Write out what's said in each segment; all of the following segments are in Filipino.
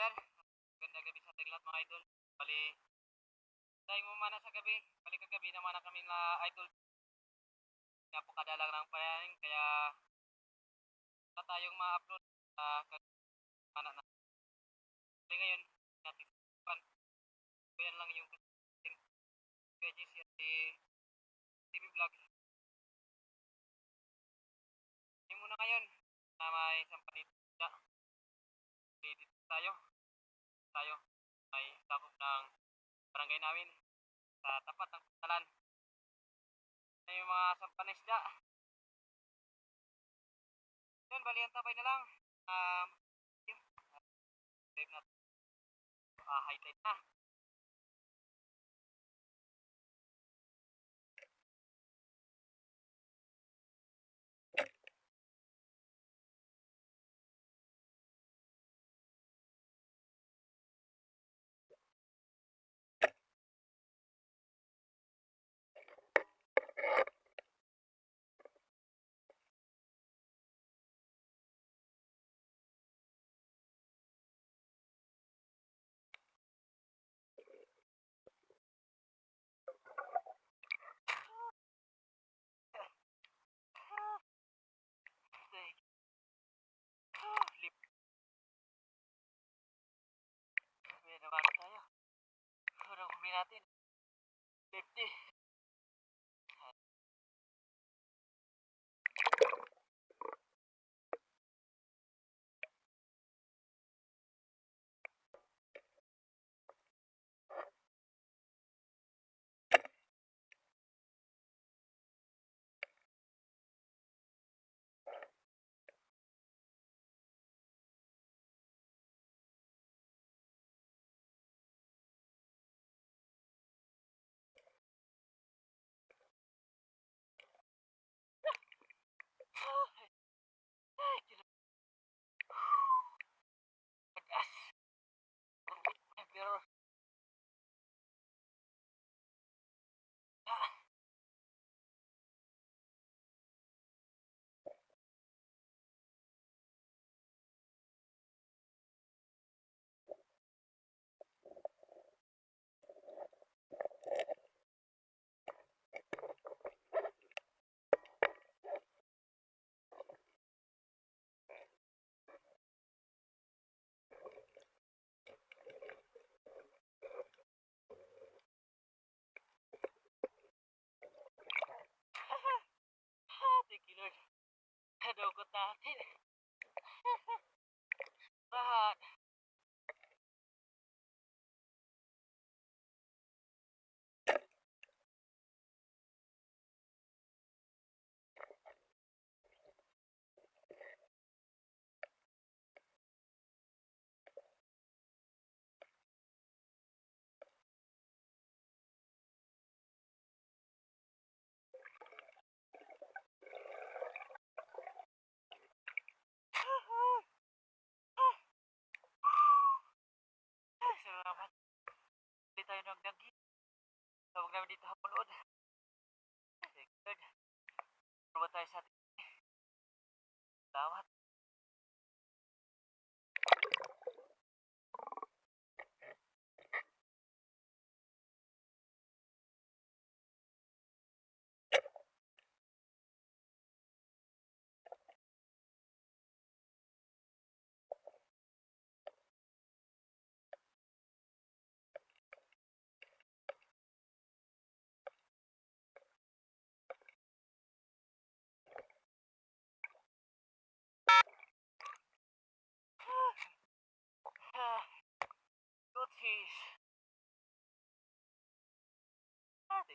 yan. Ganda gabi sa ating lahat idol. Bali, dahil mo mana sa gabi, bali kagabi naman na kami na idol. Napakadalang ng payanin, kaya na tayong ma-upload sa mana na. Bali ngayon, natin pan. Yan lang yung GC at TV Vlog. Hindi muna ngayon na may isang palit dito tayo. Tayo ay sakop ng barangay namin sa tapat ng talan. Ano yung mga sampanis da. Yun, bali ang tabay na lang. Um, yun. Save na. Ah, highlight. Natin. 50. Oh! natin. Lahat. Salamat. Hindi tayo nagdagi. Tawag namin dito hapulod. Thank you, Lord. Tayo sa ating Salamat. Good fish. Thank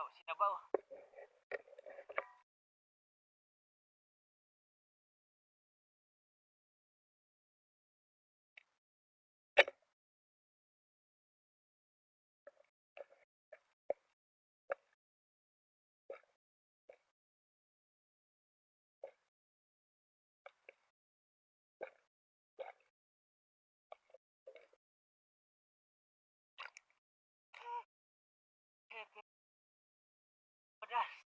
Oh, sinabaw. Yes.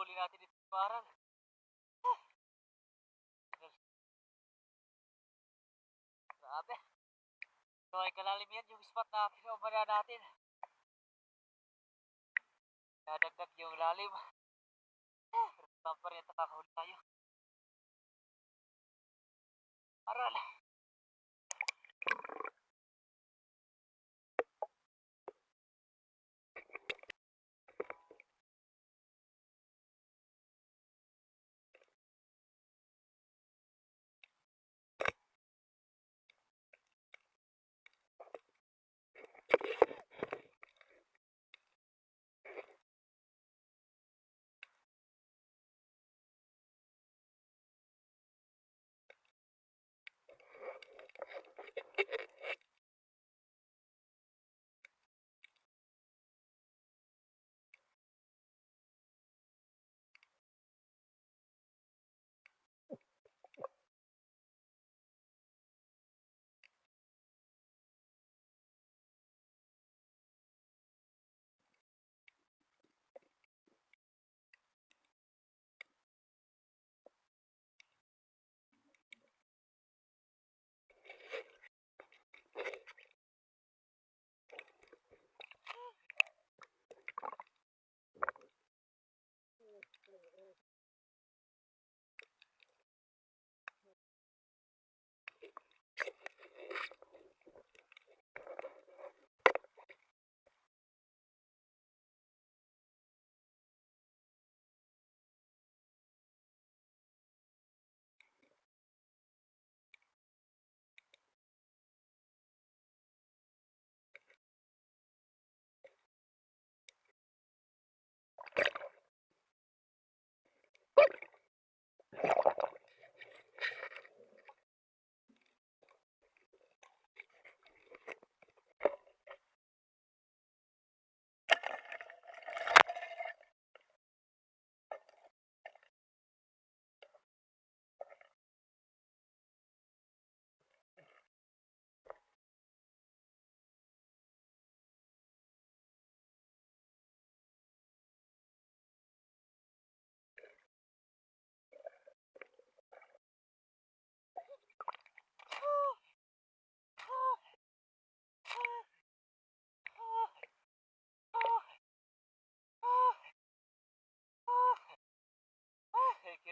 Nahuli natin dito parang. Grabe. So ay kalalim yan yung spot na pinumara natin. Nadagdag yung lalim. Pero pa rin nakakahuli tayo. Aral.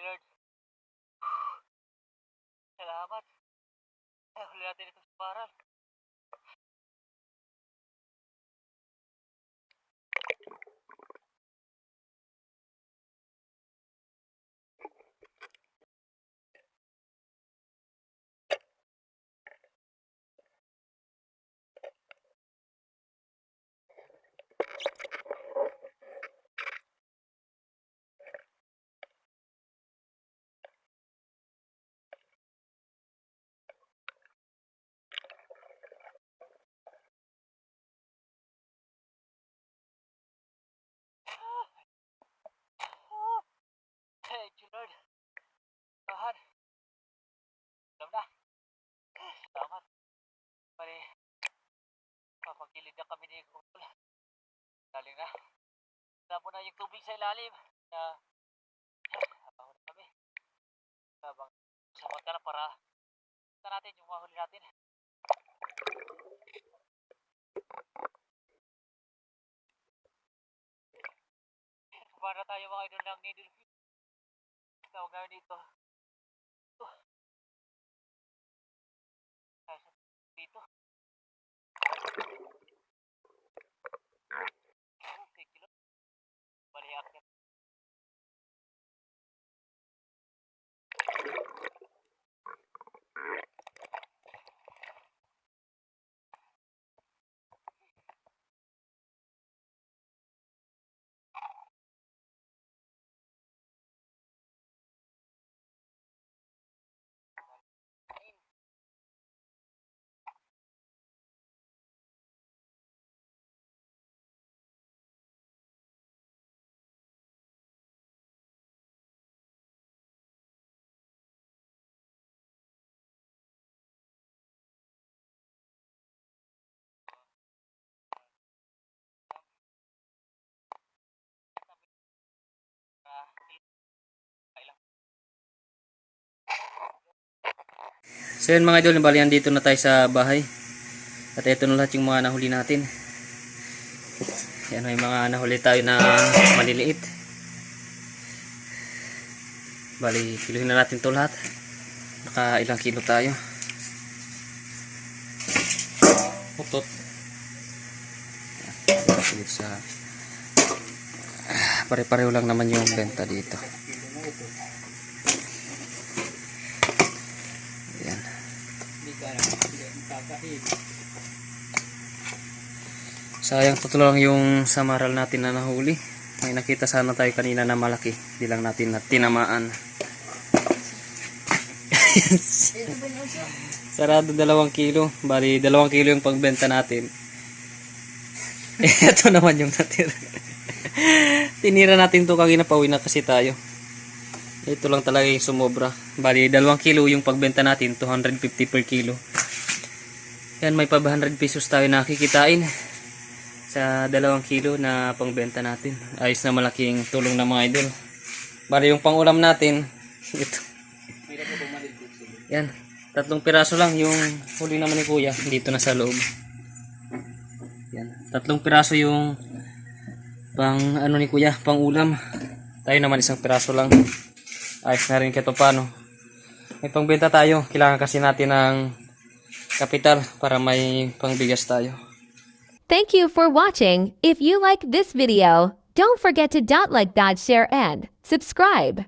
Lord. Salamat. Ay, huli natin ito sa paral. Thank you, Lord. Tahan. Alam na. Salamat. Pare, papagilid na kami ni Kukul. Galing na. Mo na yung tubig sa ilalim. Na, habang na kami. Habang sapat ka na para kita natin yung mahuli natin. Para tayo mga idol ng needle. Tawag namin dito. Ito. Nasa dito. Okay, kilo. Bali, akyat. So yun mga idol, bali dito na tayo sa bahay. At ito na lahat yung mga nahuli natin. Yan may mga nahuli tayo na maliliit. Bali, kiluhin na natin to lahat. Naka ilang kilo tayo. Utot. Yan, dito sa pare-pareho lang naman yung benta dito. Sayang tatlo lang yung samaral natin na nahuli. May nakita sana tayo kanina na malaki. Di lang natin na tinamaan. Sarado dalawang kilo. Bali, dalawang kilo yung pagbenta natin. Ito naman yung natira. Tinira natin to kagina pauwi na kasi tayo. Ito lang talaga yung sumobra. Bali, dalawang kilo yung pagbenta natin. 250 per kilo. Yan, may 500 pesos tayo nakikitain sa dalawang kilo na pangbenta natin. Ayos na malaking tulong ng mga idol. Bali, yung pangulam natin, ito. Yan, tatlong piraso lang yung huli naman ni kuya dito na sa loob. Yan, tatlong piraso yung pang ano ni kuya, pang ulam. Tayo naman isang piraso lang. Ayos na rin kahit paano. May pangbenta tayo, kailangan kasi natin ng kapital para may pangbigas tayo. Thank you for watching. If you like this video, don't forget to dot like that, share and subscribe.